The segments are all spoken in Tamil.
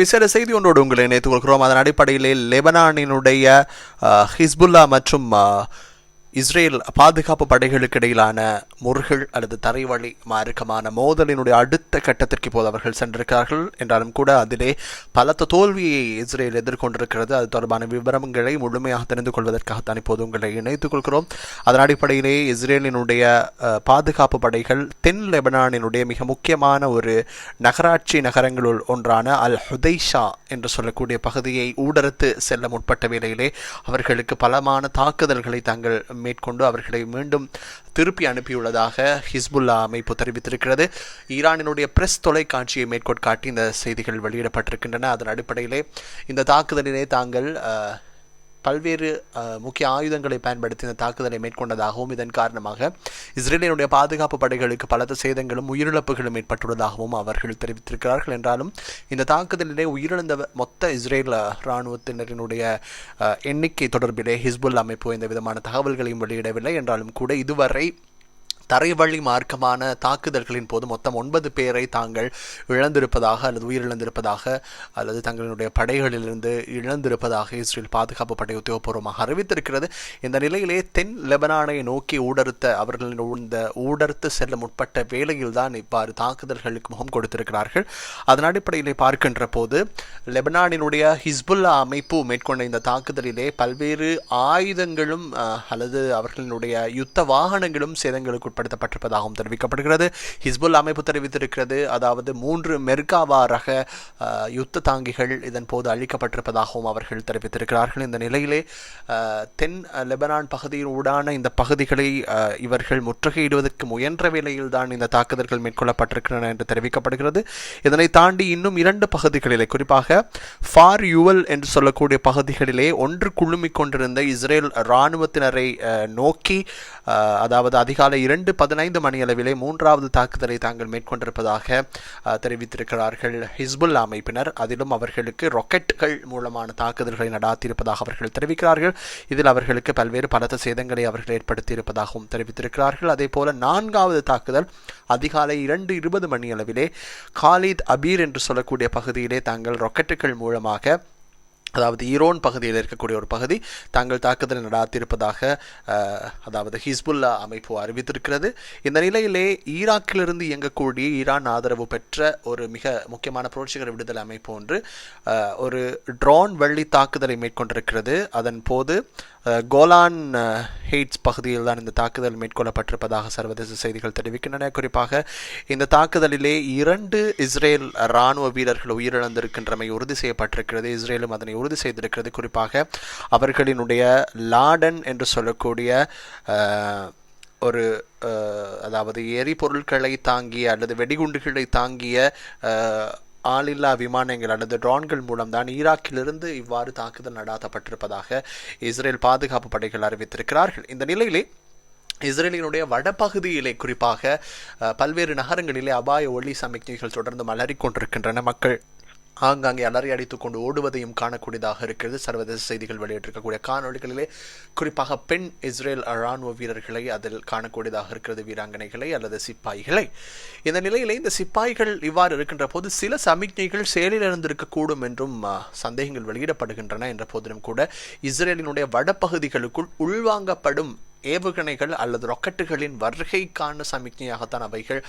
விசேட செய்தி ஒன்றோடு உங்களை இணைத்துக் கொள்கிறோம். அதன் அடிப்படையிலே லெபனானினுடைய ஹிஸ்புல்லா மற்றும் இஸ்ரேல் பாதுகாப்பு படைகளுக்கு இடையிலான முறுகள் அல்லது தரைவழி மார்க்கமான மோதலினுடைய அடுத்த கட்டத்திற்கு இப்போது அவர்கள் சென்றிருக்கிறார்கள். என்றாலும் கூட அதிலே பலத்த தோல்வியை இஸ்ரேல் எதிர்கொண்டிருக்கிறது. அது தொடர்பான விவரங்களை முழுமையாக தெரிந்து கொள்வதற்காகத்தான் இப்போது உங்களை இணைத்துக் கொள்கிறோம். அதன் அடிப்படையிலே இஸ்ரேலினுடைய பாதுகாப்பு படைகள் தென் லெபனானினுடைய மிக முக்கியமான ஒரு நகராட்சி நகரங்களுள் ஒன்றான அல் ஹுதைஷா என்று சொல்லக்கூடிய பகுதியை ஊடறுத்து செல்ல முற்பட்ட வேளையிலே அவர்களுக்கு பலமான தாக்குதல்களை தாங்கள் மேற்கொண்டு அவர்களை மீண்டும் திருப்பி உள்ளதாக ஹிஸ்புல்லா அமைப்பு தெரிவித்திருக்கிறது. ஈரானினுடைய பிரஸ் தொலைக்காட்சியை மேற்கோள் காட்டி இந்த செய்திகள் வெளியிடப்பட்டிருக்கின்றன. அதன் அடிப்படையிலே இந்த தாக்குதலிலே தாங்கள் பல்வேறு முக்கிய ஆயுதங்களை பயன்படுத்தி இந்த தாக்குதலை மேற்கொண்டதாகவும் இதன் காரணமாக இஸ்ரேலினுடைய பாதுகாப்பு படைகளுக்கு பலத்த சேதங்களும் உயிரிழப்புகளும் ஏற்பட்டுள்ளதாகவும் அவர்கள் தெரிவித்திருக்கிறார்கள். என்றாலும் இந்த தாக்குதலிலே உயிரிழந்த மொத்த இஸ்ரேல் இராணுவத்தினரினுடைய எண்ணிக்கை தொடர்பிலே ஹிஸ்புல் அமைப்பு எந்த விதமான தகவல்களையும் வெளியிடவில்லை. என்றாலும் கூட இதுவரை தரைவழி மார்க்கமான தாக்குதல்களின் போது மொத்தம் ஒன்பது பேரை தாங்கள் இழந்திருப்பதாக அல்லது உயிரிழந்திருப்பதாக அல்லது தங்களுடைய படைகளிலிருந்து இழந்திருப்பதாக இஸ்ரேல் பாதுகாப்பு படை உத்தியோகபூர்வமாக அறிவித்திருக்கிறது. இந்த நிலையிலே தென் லெபனானை நோக்கி ஊடறுத்த அவர்களின் இந்த ஊடறுத்து செல்ல முற்பட்ட வேளையில்தான் இவ்வாறு தாக்குதல்களுக்கு முகம் கொடுத்திருக்கிறார்கள். அதன் அடிப்படையிலே பார்க்கின்ற போது லெபனானினுடைய ஹிஸ்புல்லா அமைப்பு மேற்கொண்ட இந்த தாக்குதலிலே பல்வேறு ஆயுதங்களும் அல்லது அவர்களினுடைய யுத்த வாகனங்களும் சேதங்களுக்கு உட்படுத்தப்பட்டிருப்பதாகவும் தெரிவிக்கப்படுகிறது. ஹிஸ்புல் அமைப்பு தெரிவித்திருக்கிறது. அதாவது மூன்று மெர்காவா ரக யுத்த தாங்கிகள் இதன் போது அழிக்கப்பட்டிருப்பதாகவும் அவர்கள் தெரிவித்திருக்கிறார்கள். இந்த நிலையிலே தென் லெபனான் பகுதியில் ஊடான இந்த பகுதிகளை இவர்கள் முற்றுகையிடுவதற்கு முயன்ற வேளையில்தான் இந்த தாக்குதல்கள் மேற்கொள்ளப்பட்டிருக்கின்றன என்று தெரிவிக்கப்படுகிறது. இதனை தாண்டி இன்னும் இரண்டு பகுதிகளிலே குறிப்பாக ஃபார் யுவல் என்று சொல்லக்கூடிய பகுதிகளிலே ஒன்று குழுமிக் கொண்டிருந்த இஸ்ரேல் இராணுவத்தினரை நோக்கி அதாவது அதிகாலை இரண்டு பதினைந்து மணியளவிலே மூன்றாவது தாக்குதலை தாங்கள் மேற்கொண்டிருப்பதாக தெரிவித்திருக்கிறார்கள் ஹிஸ்புல் அமைப்பினர். அதிலும் அவர்களுக்கு ராக்கெட்டுகள் மூலமான தாக்குதல்களை நடாத்தியிருப்பதாக அவர்கள் தெரிவிக்கிறார்கள். இதில் அவர்களுக்கு பல்வேறு பலத்த சேதங்களை அவர்கள் ஏற்படுத்தியிருப்பதாகவும் தெரிவித்திருக்கிறார்கள். அதே போல நான்காவது தாக்குதல் அதிகாலை இரண்டு இருபது மணியளவிலே காலித் அபீர் என்று சொல்லக்கூடிய பகுதியிலே தாங்கள் ராக்கெட்டுகள் மூலமாக அதாவது ஈரோன் பகுதியில் இருக்கக்கூடிய ஒரு பகுதி தாங்கள் தாக்குதலை நடாத்தியிருப்பதாக அதாவது ஹிஸ்புல்லா அமைப்பு அறிவித்திருக்கிறது. இந்த நிலையிலே ஈராக்கிலிருந்து இயங்கக்கூடிய ஈரான் ஆதரவு பெற்ற ஒரு மிக முக்கியமான புரட்சிகர விடுதலை அமைப்பு ஒன்று ஒரு ட்ரோன் வெள்ளி தாக்குதலை மேற்கொண்டிருக்கிறது. அதன் போது கோலான் ஹெய்ட்ஸ் பகுதியில் தான் இந்த தாக்குதல் மேற்கொள்ளப்பட்டிருப்பதாக சர்வதேச செய்திகள் தெரிவிக்கின்றன. குறிப்பாக இந்த தாக்குதலிலே இரண்டு இஸ்ரேல் இராணுவ வீரர்கள் உயிரிழந்திருக்கின்றமை உறுதி செய்யப்பட்டிருக்கிறது. இஸ்ரேலும் அதனை உறுதி செய்திருக்கிறது. குறிப்பாக அவர்களினுடைய லாடன் என்று சொல்லக்கூடிய ஒரு அதாவது எரிபொருட்களை தாங்கிய அல்லது வெடிகுண்டுகளை தாங்கிய ஆளில்லா விமானங்கள் அல்லது ட்ரோன்கள் மூலம்தான் ஈராக்கிலிருந்து இவ்வாறு தாக்குதல் நடாத்தப்பட்டிருப்பதாக இஸ்ரேல் பாதுகாப்பு படைகள் அறிவித்திருக்கிறார்கள். இந்த நிலையிலே இஸ்ரேலினுடைய வடபகுதியிலே குறிப்பாக பல்வேறு நகரங்களிலே அபாய ஒளி சமிக்ஞைகள் தொடர்ந்து மலரிக்கொண்டிருக்கின்றன மக்கள். ஆங்காங்கே அலறி அடித்துக் கொண்டு ஓடுவதையும் காணக்கூடியதாக இருக்கிறது. சர்வதேச செய்திகள் வெளியிட்டிருக்கக்கூடிய காணொளிகளிலே குறிப்பாக பெண் இஸ்ரேல் இராணுவ வீரர்களை அதில் காணக்கூடியதாக இருக்கிறது. வீராங்கனைகளை அல்லது சிப்பாய்களை. இந்த நிலையிலே இந்த சிப்பாய்கள் இவ்வாறு இருக்கின்ற போது சில சமிக்ஞைகள் செயலில் என்றும் சந்தேகங்கள் வெளியிடப்படுகின்றன. என்ற போதிலும் கூட இஸ்ரேலினுடைய வடபகுதிகளுக்குள் உள்வாங்கப்படும் ஏவுகணைகள் அல்லது ராக்கெட்டுகளின் வருகைக்கான சமிக்ஞையாகத்தான் அவைகள்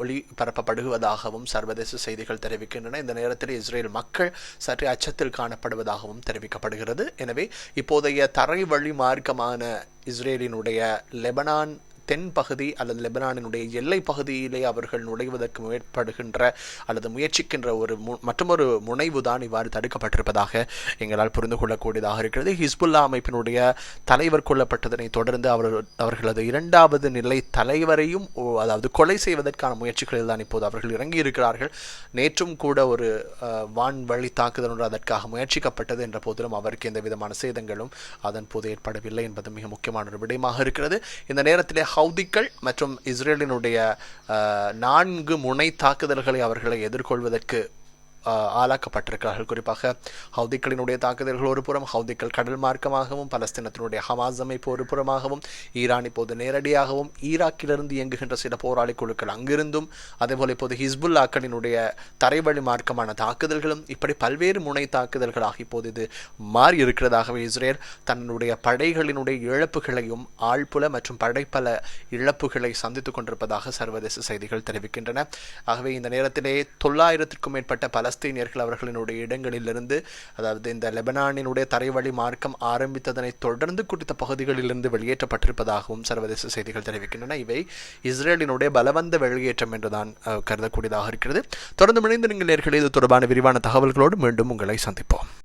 ஒளிபரப்பப்படுவதாகவும் சர்வதேச செய்திகள் தெரிவிக்கின்றன. இந்த நேரத்தில் இஸ்ரேல் மக்கள் சற்று அச்சத்தில் காணப்படுவதாகவும் தெரிவிக்கப்படுகிறது. எனவே இப்போதைய தரை வழி மார்க்கமான இஸ்ரேலினுடைய லெபனான் தென் பகுதி அல்லது லெபனானினுடைய எல்லை பகுதியிலே அவர்கள் நுழைவதற்கு முயற்படுகின்ற அல்லது முயற்சிக்கின்ற ஒரு மு மற்றொரு முனைவு தான் இவ்வாறு தடுக்கப்பட்டிருப்பதாக எங்களால் புரிந்து கொள்ளக்கூடியதாக இருக்கிறது. ஹிஸ்புல்லா அமைப்பினுடைய தலைவர் கொல்லப்பட்டதனை தொடர்ந்து அவர் அவர்களது இரண்டாவது நிலை தலைவரையும் ஓ- அதாவது கொலை செய்வதற்கான முயற்சிகளில் தான் இப்போது அவர்கள் இறங்கி இருக்கிறார்கள் நேற்றும் கூட ஒரு வான்வழி தாக்குதல் ஒன்று அதற்காக முயற்சிக்கப்பட்டது என்ற போதிலும் அவருக்கு எந்த விதமான சேதங்களும் அதன் போது ஏற்படவில்லை என்பது மிக முக்கியமான ஒரு விடயமாக இருக்கிறது. இந்த நேரத்திலே ஹவுதிக்கள் மற்றும் இஸ்ரேலினுடைய நான்கு முனை தாக்குதல்களை அவர்களை எதிர்கொள்வதற்கு ஆளாக்கப்பட்டிருக்கிறார்கள். குறிப்பாக ஹவுதிக்களினுடைய தாக்குதல்கள் ஒரு புறம் ஹவுதிக்கள் கடல் மார்க்கமாகவும் பலஸ்தீனத்தினுடைய ஹமாஸ் அமைப்பு ஒரு புறமாகவும் ஈரான் இப்போது நேரடியாகவும் ஈராக்கிலிருந்து இயங்குகின்ற சில போராளி குழுக்கள் அங்கிருந்தும் அதேபோல் இப்போது ஹிஸ்புல்லாக்களினுடைய தரைவழி மார்க்கமான தாக்குதல்களும் இப்படி பல்வேறு முனை தாக்குதல்களாக இப்போது இது மாறி இருக்கிறதாகவே இஸ்ரேல் தன்னுடைய படைகளினுடைய இழப்புகளையும் ஆழ்புல மற்றும் படைப்பல இழப்புகளை சந்தித்துக் கொண்டிருப்பதாக சர்வதேச செய்திகள் தெரிவிக்கின்றன. ஆகவே இந்த நேரத்திலே தொள்ளாயிரத்திற்கும் மேற்பட்ட பல பலஸ்தீனியர்கள் அவர்களினுடைய இடங்களிலிருந்து அதாவது இந்த லெபனானினுடைய தரைவழி மார்க்கம் ஆரம்பித்ததனை தொடர்ந்து குறித்த பகுதிகளிலிருந்து வெளியேற்றப்பட்டிருப்பதாகவும் சர்வதேச செய்திகள் தெரிவிக்கின்றன. இவை இஸ்ரேலினுடைய பலவந்த வெளியேற்றம் என்றுதான் கருதக்கூடியதாக இருக்கிறது. தொடர்ந்து இணைந்து நீங்கள் நேர்களை இது தொடர்பான விரிவான தகவல்களோடு மீண்டும் உங்களை சந்திப்போம்.